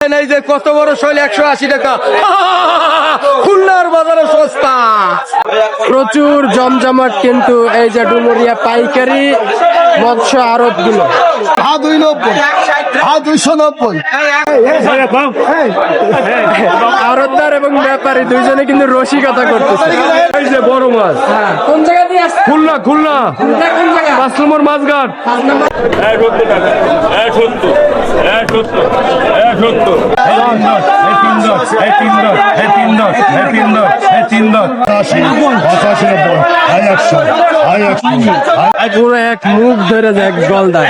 এই যে কত বড় শৈল, একশো আশি টাকা। খুলনার বাজারে সস্তা। প্রচুর জমজমাট কিন্তু এই যে ডুমুরিয়া পাইকারি মৎস্য আড়তগুলো হা দুই নব্বই। হা দুইশো নব্বই আড়তদার এবং ব্যাপারী দুইজনে কিন্তু রসিকতা করতেছে। এই যে বড় মাছ। হ্যাঁ, কোন জায়গা দিয়ে খুলনা খুলনা। কোনটা কোন জায়গা? পাঁচ নম্বর মাছঘাট। এক পুরো মুখ ধরে যায় এক গলদা।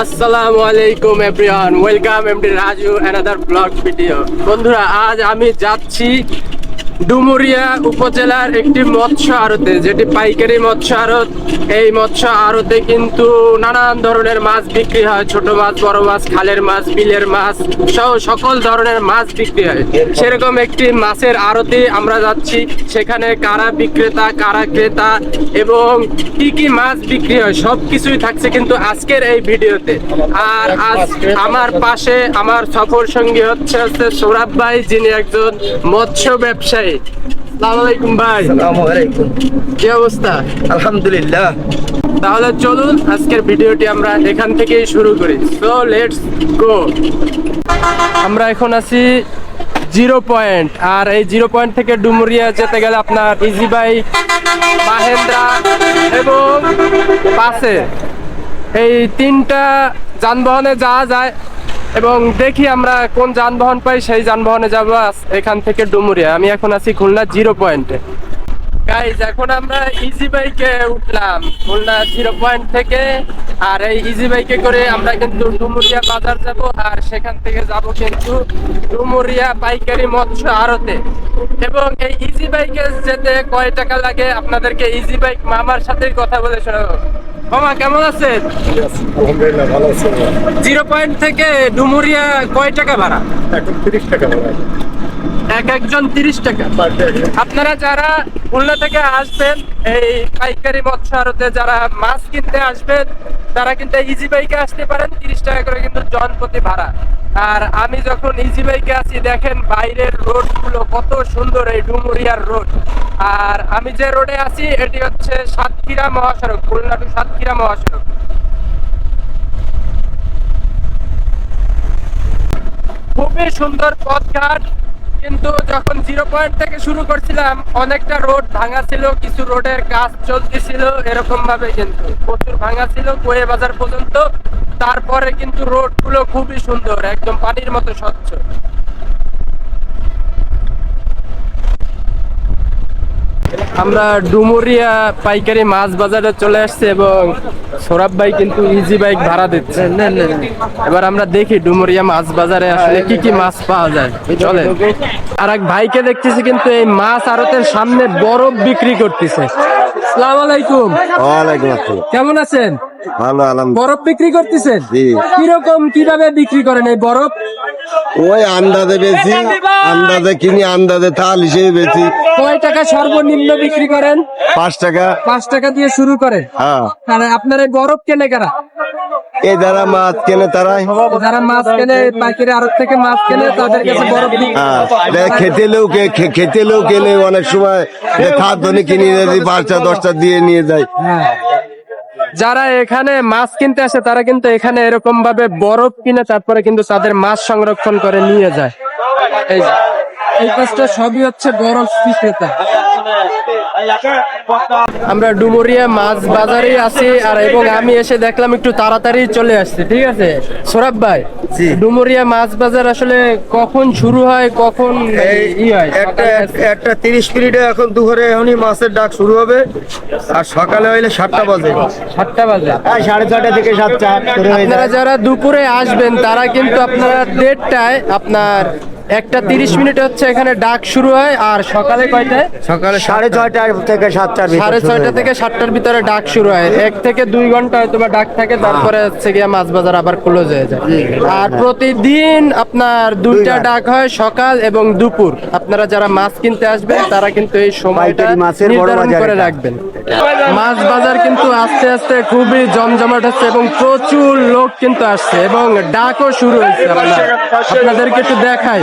আসসালামু আলাইকুম everyone welcome MD Raju another blog video বন্ধুরা আজ আমি যাচ্ছি ডুমুরিয়া উপজেলার একটি মৎস্য আড়তে, যেটি পাইকারি মৎস্য আড়ত। এই মৎস্য আড়তে কিন্তু নানান ধরনের মাছ বিক্রি হয়। ছোট মাছ, বড় মাছ, খালের মাছ, বিলের মাছ সহ সকল ধরনের মাছ বিক্রি হয়। সেরকম একটি মাছের আড়তে আমরা যাচ্ছি। সেখানে কারা বিক্রেতা, কারা ক্রেতা এবং কি কি মাছ বিক্রি হয় সব কিছুই থাকছে কিন্তু আজকের এই ভিডিওতে। আর আজ আমার পাশে আমার সফর সঙ্গী হচ্ছে হচ্ছে সৌরভ ভাই, যিনি একজন মৎস্য ব্যবসায়ী। আলাইকুম ভাই। কি অবস্থা? আলহামদুলিল্লাহ। তাহলে চলুন আজকের ভিডিওটি আমরা এখান থেকেই শুরু করি। সো লেটস গো আমরা এখন আছি জিরো পয়েন্ট। আর এই জিরো পয়েন্ট থেকে ডুমুরিয়া যেতে গেলে আপনার ইজি বাইক মাহেন্দ্রা এবং বাসে। এই তিনটা যানবাহনে যাওয়া যায়। এবং দেখি আমরা কোন যানবাহন পাই, সেই যানবাহনে যাব এখান থেকে ডুমুরিয়া। আমি এখন আছি খুলনা জিরো পয়েন্টে। গাইজ এখন আমরা ইজি বাইকে উঠলাম। খুলনা জিরো পয়েন্ট থেকে আর এই ইজি বাইকে করে আমরা কিন্তু ডুমুরিয়া বাজার যাব আর সেখান থেকে যাব কিন্তু ডুমুরিয়া পাইকারি মৎস্য আড়তে। এবং এই ইজি বাইকে যেতে কয় টাকা লাগে? আপনাদেরকে ইজি বাইক মামার সাথে কথা বলে শোনাবো। মামা কেমন আছেন? আছে। জিরো পয়েন্ট থেকে ডুমুরিয়া কয় টাকা ভাড়া? এখন তিরিশ টাকা এক একজন তিরিশ টাকা আপনারা যারা খুলনা থেকে আসবেন, এই পাইকারি মৎস্য আড়তে যারা মাছ কিনতে আসবেন, তারা কিন্তু ইজি বাইকে আসতে পারেন, তিরিশ টাকা করে কিন্তু জনপ্রতি ভাড়া। আর আমি যখন ইজি বাইকে আছি, দেখেন বাইরের রোডগুলো কত সুন্দর এই ডুমুরিয়ার রোড। আর আমি যে রোডে আছি, এটি হচ্ছে সাতক্ষীরা মহাসড়ক, খুলনা টু সাতক্ষীরা মহাসড়ক। খুবই সুন্দর পথঘাট কিন্তু যখন জিরো পয়েন্ট থেকে শুরু করছিলাম, অনেকটা রোড ভাঙা ছিল, কিছু রোডের কাজ চলতেছিল এরকম ভাবে কিন্তু। প্রচুর ভাঙা ছিল কোয়ে বাজার পর্যন্ত। তারপরে কিন্তু রোডগুলো খুবই সুন্দর, একদম পানির মতো স্বচ্ছ। আমরা ডুমুরিয়া পাইকারি মাছ বাজারে চলে আসছে এবং সৌরভ ভাই কিন্তু ইজি বাইক ভাড়া দিচ্ছে। এবার আমরা দেখি ডুমুরিয়া মাছ বাজারে আসলে কি কি মাছ পাওয়া যায়। চলে আর এক ভাইকে দেখতেছি কিন্তু এই মাছ আরতের সামনে বরফ বিক্রি করতেছে। আসসালামু আলাইকুম। ওয়ালাইকুম আসসালাম। কেমন আছেন? ভালো আলহামদুলিল্লাহ। বরফ বিক্রি করতেছেন? কীরকম কীভাবে বিক্রি করেন এই বরফ? ওই আন্দাজে বেশি আন্দাজে কিনি আন্দাজে থাল হিসেবে বেশি কয় টাকা সর্বনিম্ন বিক্রি করেন? পাঁচ টাকা। পাঁচ টাকা দিয়ে শুরু করেন হ্যাঁ। আপনার এই বরফ কেনে কারা? এই যারা মাছ কেনে তারাই। যারা মাছ কেনে পাইকারি আড়ত থেকে মাছ কেনে তাদের কাছে বরফ হ্যাঁ খেতে লোক খেতে লোক কেনে অনেক সময় খাদ ধনে কিনে যদি পাঁচটা দশটা দিয়ে নিয়ে যায় হ্যাঁ। যারা এখানে মাছ কিনতে আসে, তারা কিন্তু এখানে এরকম ভাবে বরফ কিনে তারপরে কিন্তু তাদের মাছ সংরক্ষণ করে নিয়ে যায়। এই কাজটা সবই হচ্ছে বরফ বিক্রেতা। আমরা ডুমুরিয়া মাছ বাজারে আছি আর এবং আমি এসে দেখলাম একটু তাড়াতাড়ি চলে আসছে ঠিক আছে? সৌরভ ভাই ডুমুরিয়া মাছ বাজার আসলে কখন শুরু হয় কখন ই হয়? একটা একটা তিরিশ মিনিটে এখন দুপুরে এখনই মাছের ডাক শুরু হবে আর সকালে হইলে সাতটা বাজে। সাতটা বাজে। সাড়ে ছটা থেকে সাতটা আপনারা যারা দুপুরে আসবেন তারা কিন্তু আপনারা দেড়টায় আপনার একটা তিরিশ মিনিটে হচ্ছে এখানে ডাক শুরু হয় আর সকালে কয়টায়? সকালে সাড়ে ছয়টা থেকে সাতটার সাড়ে ছয়টা থেকে সাতটার ভিতরে ডাক শুরু হয়। এক থেকে দুই ঘণ্টা হয়তো বা ডাক থাকে তারপরে হচ্ছে গিয়ে মাছ বাজার আবার ক্লোজ হয়ে যায়। আর প্রতিদিন আপনার দুইটা ডাক হয় সকাল এবং দুপুর। আপনারা যারা মাছ কিনতে আসবেন তারা কিন্তু এই সময়টা মাছের বড় নির্ধারণ করে রাখবেন। মাছ বাজার কিন্তু আস্তে আস্তে খুবই জমজমাট হচ্ছে এবং প্রচুর লোক কিন্তু আসছে এবং ডাকও শুরু হয়েছে আপনার। আপনাদেরকে একটু দেখাই।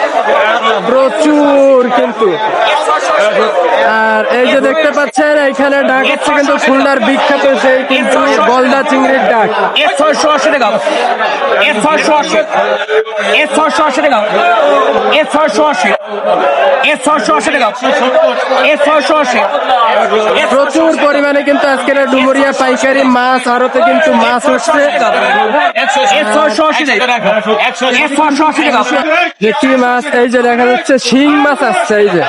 প্রচুর কিন্তু। আর এই যে দেখতে পাচ্ছেন এখানে ডাক হচ্ছে কিন্তু খুলনার বিখ্যাত সেই কিন্তু গলদা চিংড়ির ডাক। এ ছয়শো আশি টাকা এ ছয়শো আশি এ ছয়শো আশি টাকা এ ছয়শো আশি এ ছয়শো আশি টাকা এ ছয়শো আশি প্রচুর পরিমাণে কিন্তু আজকের ডুমুরিয়া পাইকারি মাছ আড়তে কিন্তু মাছ উঠছে এ ছয়শো আশি টাকা। এ ছয়শো আশি টাকা। যে কি মাছ এই যে দেখা যাচ্ছে শিং মাছ আসছে এই যে।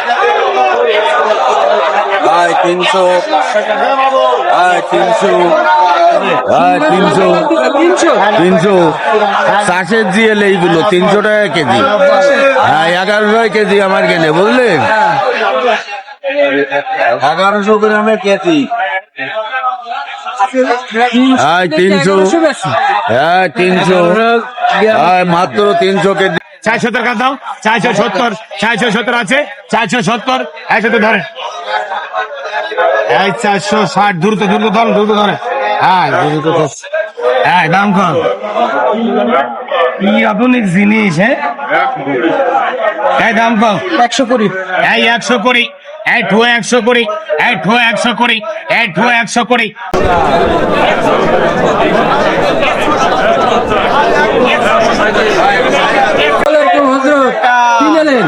তিনশো। ভাই তিনশো। ভাই তিনশো। তিনশো? তিনশো। চাষের জিএল এইগুলো তিনশো টাকা কেজি। হ্যাঁ কেজি আমার কেনে বুঝলেন এগারোশো গ্রামের কেজি। তিনশো। হ্যাঁ তিনশো। মাত্র তিনশো কেজি। চারশো টাকা দাও? চারশো সত্তর। চারশো সত্তর আছে? চারশো সত্তর? একশো তো ধরে। এই চারশো ষাট দ্রুত দ্রুত ধর দ্রুত ধরে। হ্যাঁ দ্রুত হ্যাঁ দাম কম। আধুনিক জিনিস হ্যাঁ? দাম কম। একশো কুড়ি। এই একশো কুড়ি। ঠো একশো কুড়ি। ঠো একশো কুড়ি। ঠো একশো কুড়ি হজরত কি নিলেন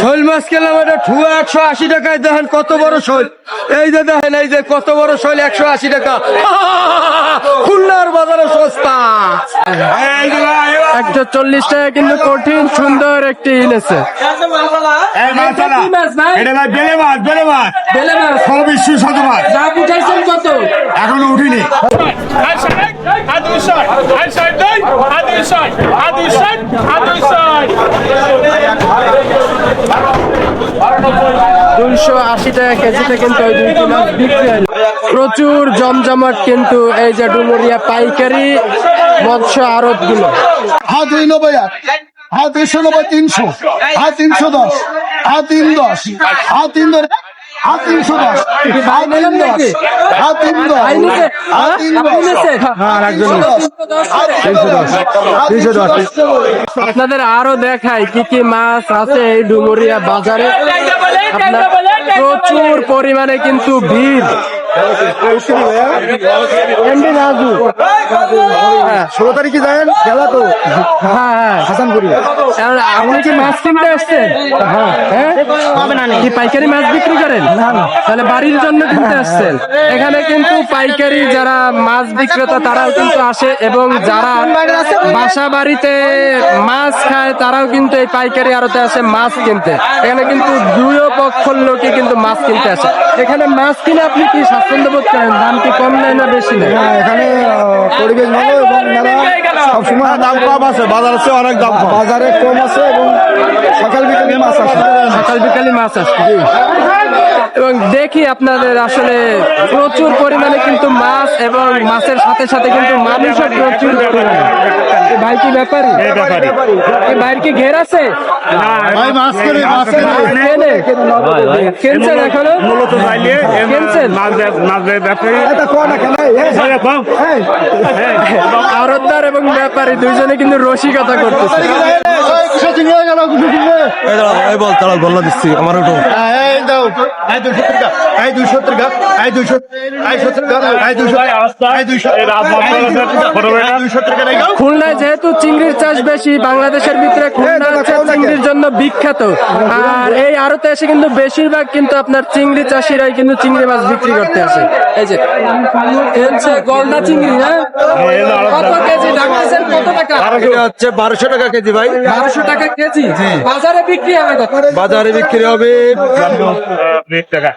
শোল মাছ খেলাম এটা ঠুয়া একশো আশি টাকায় দেখেন কত বড় শোল। এই যে দেখেন এই যে কত বড় শোল একশো আশি টাকা। খুলনার বাজারে সস্তা। একশো চল্লিশ টাকা কিন্তু কঠিন সুন্দর একটি ইলেছে এই মাছালা কি মাছ ভাই? এটা ভাই বেলে মাছ বেলে মাছ বেলে মাছ সব বিশ্ব শত মাছ দাম উঠাইছেন কত এখনও উঠিনি দুইশো আশি টাকা কেজিতে কিন্তু বিক্রি প্রচুর জমজমাট কিন্তু এই যে ডুমুরিয়া পাইকারি মৎস্য আরবগুলো। হ্যাঁ দুই নব্বই হ্যাঁ দুইশো নব্বই তিনশো হ্যাঁ তিনশো দশ হ্যাঁ তিন দশ হ্যাঁ তিন দশ। তিনশো দশ দশ তিন দশ তিন দশ আপনাদের আরও দেখাই কি কি মাছ আছে এই ডুমুরিয়া বাজারে। আপনার প্রচুর পরিমাণে কিন্তু ভিড়। এমডি রাজু হ্যাঁ ষোলো তারিখে যাবেন খেলা তো। হ্যাঁ হ্যাঁ হাসানপুরি। আপনি কি মাছ কিনতে আসছেন? হ্যাঁ কি পাইকারি মাছ বিক্রি করেন? তাহলে বাড়ির জন্য কিনতে আসছেন। এখানে কিন্তু পাইকারি যারা মাছ বিক্রেতা তারাও কিন্তু আসে এবং যারা বাসা বাড়িতে মাছ খায় তারাও কিন্তু এই পাইকারি আড়তে আসে মাছ কিনতে। এখানে কিন্তু দুইও পক্ষর লোকে কিন্তু মাছ কিনতে আসে। এখানে মাছ কিনে আপনি কি স্বাচ্ছন্দ্য বোধ করেন দাম কি কম নেয় না বেশি নেয়? হ্যাঁ, এখানে পরিবেশ ভালো এবং মেলা সবসময় দাম কম আছে বাজার আছে অনেক দাম বাজারে কম আছে এবং সকাল বিকালে মাছ আছে সকাল বিকালে মাছ আসছে এবং দেখি আপনাদের আসলে প্রচুর পরিমাণে কিন্তু মাছ এবং মাছের সাথে সাথে কিন্তু মানুষও প্রচুর পরিমাণে। ভাই কি ব্যাপারী? এই ভাইয়ের কি ঘের আছে? ভাই মাছ করে মাছ করে কেনে এখনও মূলত চাইলে কিনছেন? মাছ মাছ ব্যবসায়ী এটা কোয়া কেন? এই, এই, কম এই, আড়তদার এবং ব্যাপারী দুইজনে কিন্তু রসিকতা করতেছে। বল তারা গল্লা দিচ্ছি আমার ওটো হ্যাঁ, এই দাও, এই দুশো টাকা, এই দুশো টাকা, এই দুশো, এই সত্তর টাকা, এই দুশো, এই দুশো, এই দুশো টাকা খুলনায় যেহেতু চিংড়ির চাষ বেশি বাংলাদেশের ভিতরে খুলনা চিংড়ির জন্য বিখ্যাত। আর এই আড়তে এসে কিন্তু বেশিরভাগ কিন্তু আপনার চিংড়ি চাষিরাই কিন্তু চিংড়ি মাছ বিক্রি করতে আসে। এই যে গলদা চিংড়ি হ্যাঁ? কত কেজি? কত টাকা? হচ্ছে বারোশো টাকা কেজি ভাই। বারোশো টাকা কেজি? বাজারে বিক্রি হবে বাজারে বিক্রি হবে বিশ টাকা।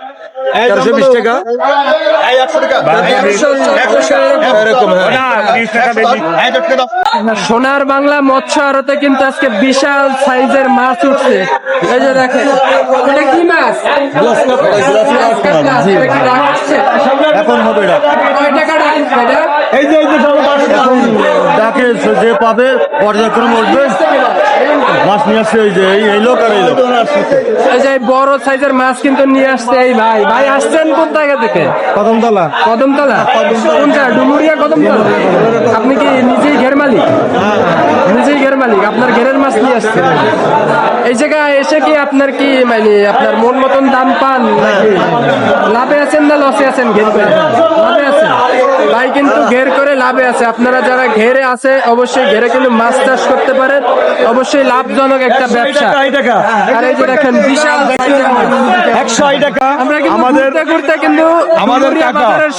টাকা। এরকম হ্যাঁ। সোনার বাংলা মৎস্য আড়তে কিন্তু আজকে বিশাল সাইজের মাছ উঠছে। এই যে দেখেন এটা কি মাছ? এখন হবে? এই যে যে ডাকে যে পাবে পর্যায়ক্রমে উঠবে। মাছ নিয়ে আসছে ওই যে এই লোক আর এই লোক। এই যে বড় সাইজের মাছ কিন্তু নিয়ে আসছে এই ভাই। ভাই আসছেন কোন জায়গা থেকে? কদমতলা। কদমতলা? কোন জায়গা ডুমুরিয়া কদমতলা? আপনি কি নিজেই ঘের মালিক? নিজেই ঘের মালিক আপনার ঘেরের মাছ নিয়ে আসছেন এই জায়গায় এসে কি আপনার কি মানে আপনার মন মতন দাম পান নাকি? লাভে আছেন না লসে আছেন ঘের করে? লাভে আছেন? ভাই কিন্তু ঘের করে লাভে আছে। আপনারা যারা ঘেরে আছে অবশ্যই ঘেরে কিন্তু মাছ চাষ করতে পারেন। অবশ্যই লাভজনক একটা ব্যবসা। আর এই যে দেখেন বিশাল একশো টাকা। আমরা কিন্তু আমাদের ঘুরতে কিন্তু আমাদের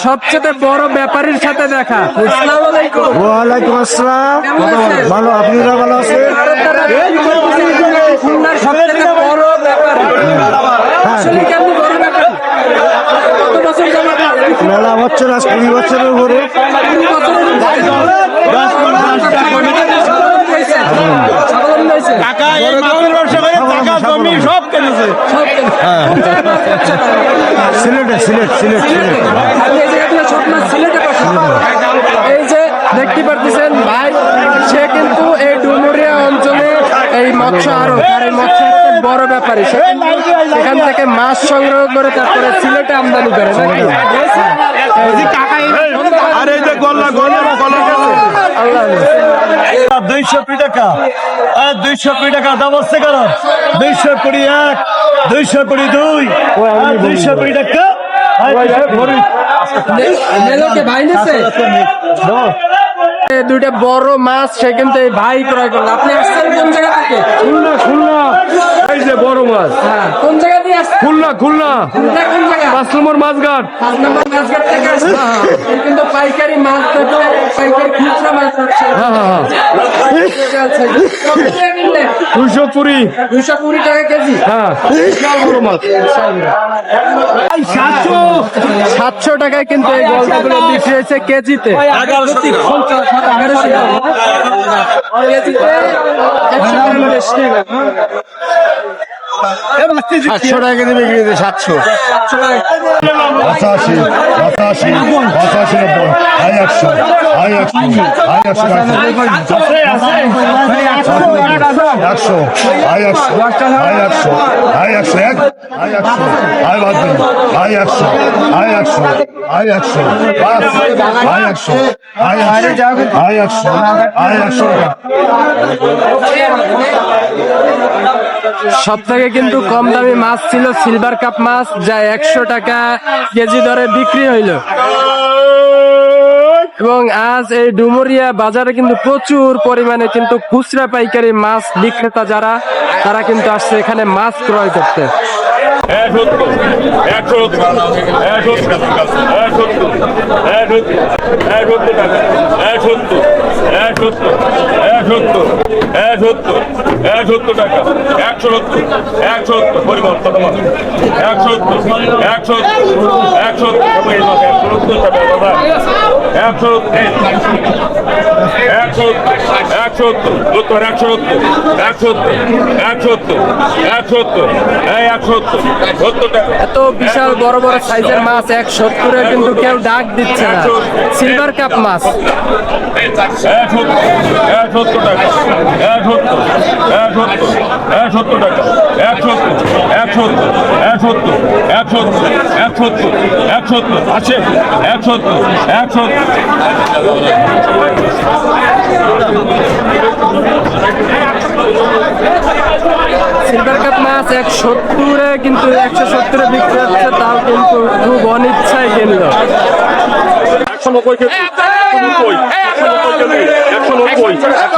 সবচেয়ে বড় ব্যাপারীর সাথে দেখা। আসসালামু আলাইকুম। ওয়ালাইকুম আসসালাম? ভালো আপনারা ভালো আছেন? খুলনার সবচেয়ে বড় ব্যাপারী। আসলে কি বড় ব্যাপারী? কত বছর যাবত মেলা বছর আজ কুড়ি বছরের উপরে? সব কেনেছে সব মাছ পাচ্ছেন? সিলেটে সিলেট সিলেট সিলেট আপনি এই জায়গা দিয়ে সব মাছ সিলেটে পাচ্ছেন। এই যে দেখতে পারতেছেন ভাই সে কিন্তু এই ডুমুরিয়া অঞ্চলে এই মৎস্য আরও আর এই মৎস্য একটা বড় ব্যাপারী সেখান থেকে মাছ সংগ্রহ করে তারপরে সিলেটে আমদানি করে আর এই যে গল্লা গল্লা গল্লা আল্লাহ দুইশো কুড়ি টাকা। আর দুইশো কুড়ি টাকা দাম হচ্ছে কেন দুইশো কুড়ি এক দুইশো কুড়ি দুই আর দুইশো কুড়ি টাকা? ভাই এই দুইটা বড় মাছ সেখান থেকে ভাই ক্রয় করল। আপনি আসছেন কোন জায়গা থেকে? এই যে বড় মাছ। হ্যাঁ কোন জায়গা খুলনা খুলনা। পাঁচ নম্বর মাছঘাট। পাঁচ নম্বর মাছঘাট থেকে আসছেন কিন্তু পাইকারি মাছ দেখো পাইকারি খুচরা মাছ হচ্ছে হ্যাঁ হ্যাঁ হ্যাঁ। দুইশো কুড়ি। দুইশো কুড়ি টাকা কেজি? হ্যাঁ। বড় মাছ। সাতশো। টাকায় কিন্তু এই গলদাগুলো বিক্রি হয়েছে কেজিতে। কেজিতে সাতশো টাকা কেজি বিক্রি হয়েছে সাতশো পঁচাশি পঁচাশি পঁচাশি নব্বই আই একশো আই একশো আই একশো একশো আই একশো আই একশো আই একশো এক আই একশো আই বাদ আই একশো আই একশো আই একশো পাঁচ আই একশো আই আই একশো আই একশো সব থেকে কিন্তু কম দামি মাছ ছিল সিলভার কাপ মাছ যা একশো টাকা কেজি দরে বিক্রি হইল। এবং আজ এই ডুমুরিয়া বাজারে কিন্তু প্রচুর পরিমাণে কিন্তু খুচরা পাইকারি মাছ বিক্রেতা যারা তারা কিন্তু আসছে এখানে মাছ ক্রয় করতে। একশো টাকা একশো সত্তর একশো সত্তর মাছ একশো সত্তর একশো একশো একশো একশো একশো একশো একশো একশো একশো একশো একশো এত বিশাল বড় বড় সাইজের মাছ এক সত্তরে কিন্তু কেউ ডাক দিচ্ছে না। সিলভার কাপ মাছ। আছে এক সত্তর এক সত্তর সিলভার কাপ মাছ এক সত্তরে কিন্তু একশো সত্তরে বিক্রি হচ্ছে তাও কিন্তু খুব অনিচ্ছায় কিনলো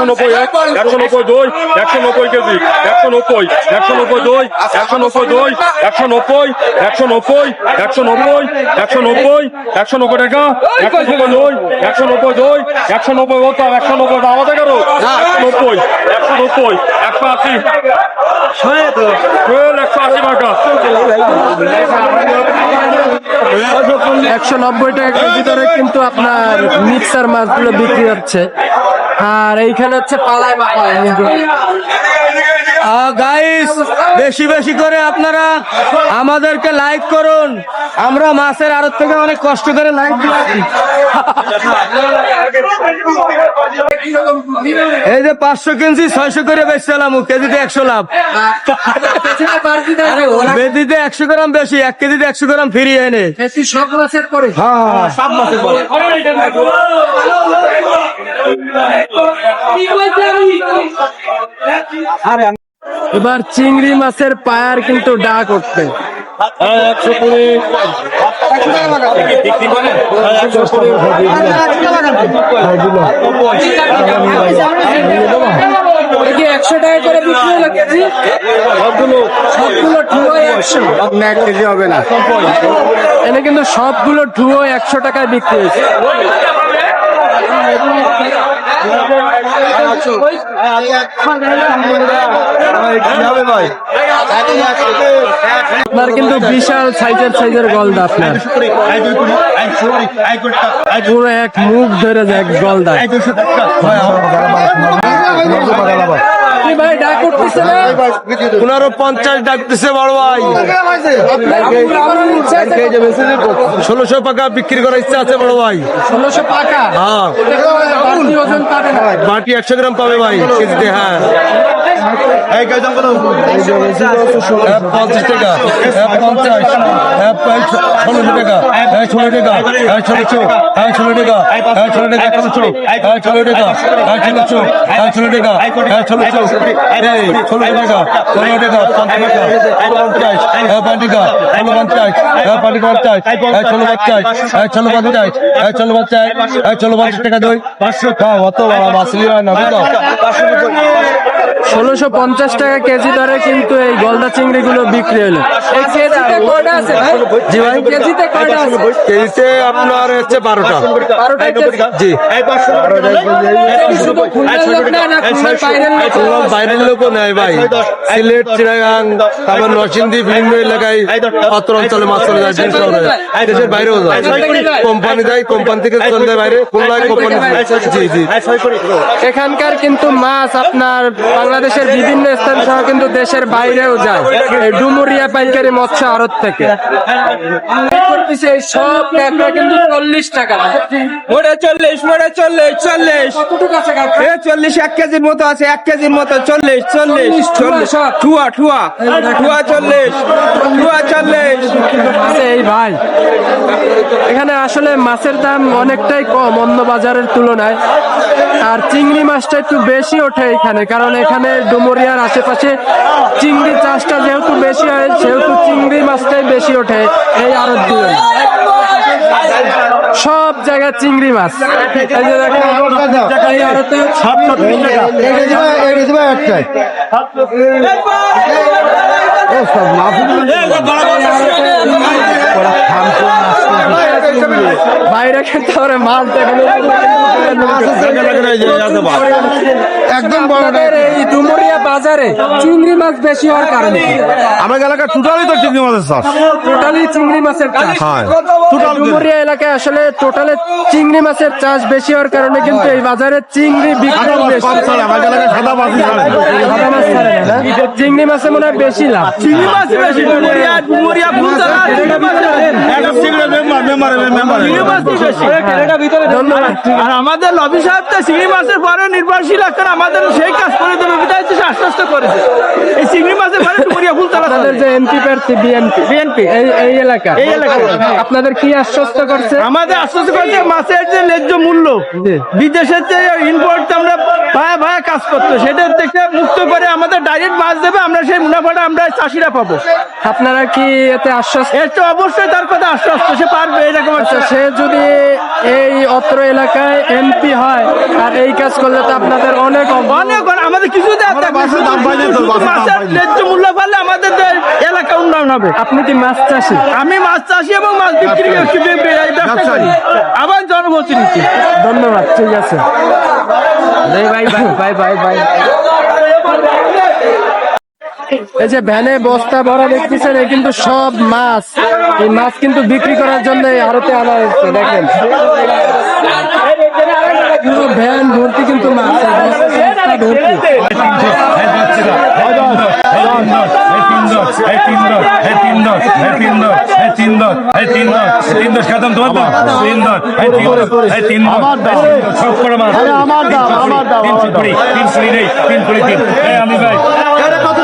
একশো নব্বই কেজি এক একশো নব্বই দুই একশো নব্বই কেজি একশো নব্বই একশো নব্বই দুই একশো নব্বই দুই একশো নব্বই একশো নব্বই একশো নব্বই একশো নব্বই একশো নব্বই টাকা একশো নব্বই দুই একশো নব্বই দুই একশো নব্বই একশো নব্বই একশো নব্বই একশো নব্বই একশো আশি একশো আশি টাকা একশো নব্বই টাকার ভিতরে কিন্তু আপনার মিক্সার মাছগুলো বিক্রি হচ্ছে আর এইখানে হচ্ছে পালায় গাইস বেশি বেশি করে আপনারা আমাদেরকে লাইক করুন। আমরা মাছের আড়ত থেকে অনেক কষ্ট করে লাইক এই যে পাঁচশো কেজি ছয়শো করে বেচছিলাম কেজিতে একশো লাভ। বেদিতে একশো গ্রাম বেশি এক কেজিতে একশো গ্রাম ফিরিয়ে এনে সব মাছের পরে। এবার চিংড়ি মাছের পায়ার কিন্তু ডাক উঠবে। একশো টাকা করে বিক্রি হলো কেজি সবগুলো সবগুলো ঠুয়ো একশো। এক কেজি হবে না এনে কিন্তু সবগুলো ঠুয়ো একশো টাকায় বিক্রি হয়েছে। আপনার কিন্তু বিশাল সাইজের সাইজের আপনার। পুরো এক মুখ ধরে যায় গলদা। কি ভাই ডাক উঠতেছে না পনেরো পঞ্চাশ ডাকতেছে বড় ভাই ষোলোশো টাকা বিক্রি করার ইচ্ছা আছে বড় ভাই ষোলোশো পাকা হ্যাঁ বাটি একশো গ্রাম পাবে ভাই কেজিতে হ্যাঁ এক পঞ্চাশ টাকা পঞ্চাশ ষোলোশো টাকা এক ষোলো টাকা এক ষোলোশো পাঁচশো টাকা অত বড় মাছলি হয় না ষোলোশো পঞ্চাশ টাকা কেজি দরে কিন্তু এই গলদা চিংড়ি গুলো বিক্রি হলো। এই কেজিতে কয়টা আছে ভাই? জি ভাই কেজিতে কয়টা আছে? কেজিতে আপনার হচ্ছে বারোটা। জি। বাইরের লোকও নেয় ভাই। সিলেট চিরাগাং তারপর নরসিংদী বিভিন্ন এলাকায় অত্র অঞ্চলে মাছ চলে যায় দেশের বাইরেও যায়। কোম্পানি দেয় কোম্পানি থেকে চলে যায় বাইরে। কোম্পানি জি জি। এখানকার কিন্তু মাছ আপনার বাংলাদেশের বিভিন্ন স্থান সহ কিন্তু দেশের বাইরেও যায়। এই ডুমুরিয়া পাইকারি মৎস্য আড়ত থেকে। এই সব টাকা কিন্তু চল্লিশ টাকা। মোটে চল্লিশ মোটে চল্লিশ চল্লিশ। চল্লিশ এক কেজির মতো আছে এক কেজির মতো চল্লিশ চল্লিশ চল্লিশ, ঠুয়া ঠুয়া ঠুয়া চল্লিশ ঠুয়া চল্লিশ। এই ভাই। এখানে আসলে মাছের দাম অনেকটাই কম অন্য বাজারের তুলনায় আর চিংড়ি মাছটা একটু বেশি ওঠে এখানে কারণ এখানে ডুমুরিয়ার আশেপাশে চিংড়ি চাষটা যেহেতু বেশি হয় সেহেতু চিংড়ি মাছটাই বেশি ওঠে এই আড়ত দিয়ে সব জায়গায় চিংড়ি মাছ এই যে দেখেন এই আড়তে একটাই বাইরে খেতে পারে মাছ একদম এই ডুমুরিয়া বাজারে চিংড়ি মাছ বেশি হওয়ার কারণে আমার এলাকা টোটালি তো চিংড়ি মাছের চাষ। টোটালি চিংড়ি মাছের চাষ। হ্যাঁ ডুমুরিয়া এলাকায় আসলে টোটালে চিংড়ি মাছের চাষ বেশি হওয়ার কারণে কিন্তু এই বাজারে চিংড়ি বিক্রি বেশি। মনে হয় বেশি মাছ মাছ? চিংড়ি মাছে চিংড়ি বেশি। আর আমাদের লবি সাহেব তো চিংড়ি মাছের পরে নির্ভরশীল এখন আমাদের সেই কাজ করে দেবে বিদায় আশ্বস্ত করেছে। এই চিংড়ি মাছের পরে ডুমুরিয়া যে এমপি প্রার্থী বিএনপি। বিএনপি। এই এই এলাকা। এই এলাকা। আপনাদের কি আশ্বস্ত করছে? আমাদের আশ্বস্ত করেছে মাছের যে ন্যায্য মূল্য বিদেশের যে ইম্পোর্ট আমরা ভায়া ভায়া কাজ করতো সেটা থেকে মুক্ত করে আমাদের ডাইরেক্ট মাছ দেবে আমরা সেই মুনাফাটা আমরা চাষিরা পাবো। আপনারা কি এতে আশ্বাস এর তো অবশ্যই তার কথা আশ্বস্ত সে পারবে এরকম আচ্ছা সে যদি এই অত্র এলাকায় এমপি হয় আর এই কাজ করলে তো আপনাদের অনেক অনেক আমাদের কিছু মাছের দাম পাইলে তো, মাছের দাম মাছের পাইলে। ন্যায্য মূল্য পারলে আমাদের এলাকা উন্নয়ন হবে। আপনি কি মাছ চাষি? আমি মাছ চাষি এবং মাছ বিক্রি করি, আবার জনপ্রতিনিধি ধন্যবাদ ঠিক আছে। ভাই ভাই ভাই ভাই ভাই এই যে ভ্যানে বস্তা ভরা দেখতেছেন এই কিন্তু সব মাছ এই মাছ কিন্তু বিক্রি করার জন্য আড়তে আনা হয়েছে দেখেন ভ্যান ভর্তি কিন্তু মাছ আমার দাম আমার দাম আমার দাম কত কমন কেন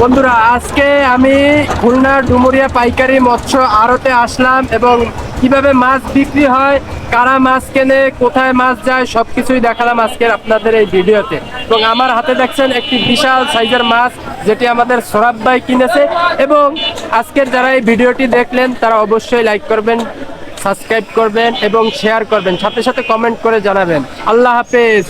বন্ধুরা আজকে আমি খুলনা ডুমুরিয়া পাইকারি মৎস্য আড়তে আসলাম এবং কীভাবে মাছ বিক্রি হয় কারা মাছ কেনে কোথায় মাছ যায় সবকিছুই দেখালাম আজকের আপনাদের এই ভিডিওতে। এবং আমার হাতে দেখছেন একটি বিশাল সাইজের মাছ যেটি আমাদের সরাব ভাই কিনেছে। এবং আজকের যারা এই ভিডিওটি দেখলেন তারা অবশ্যই লাইক করবেন সাবস্ক্রাইব করবেন এবং শেয়ার করবেন। সাথে সাথে কমেন্ট করে জানাবেন। আল্লাহ হাফেজ।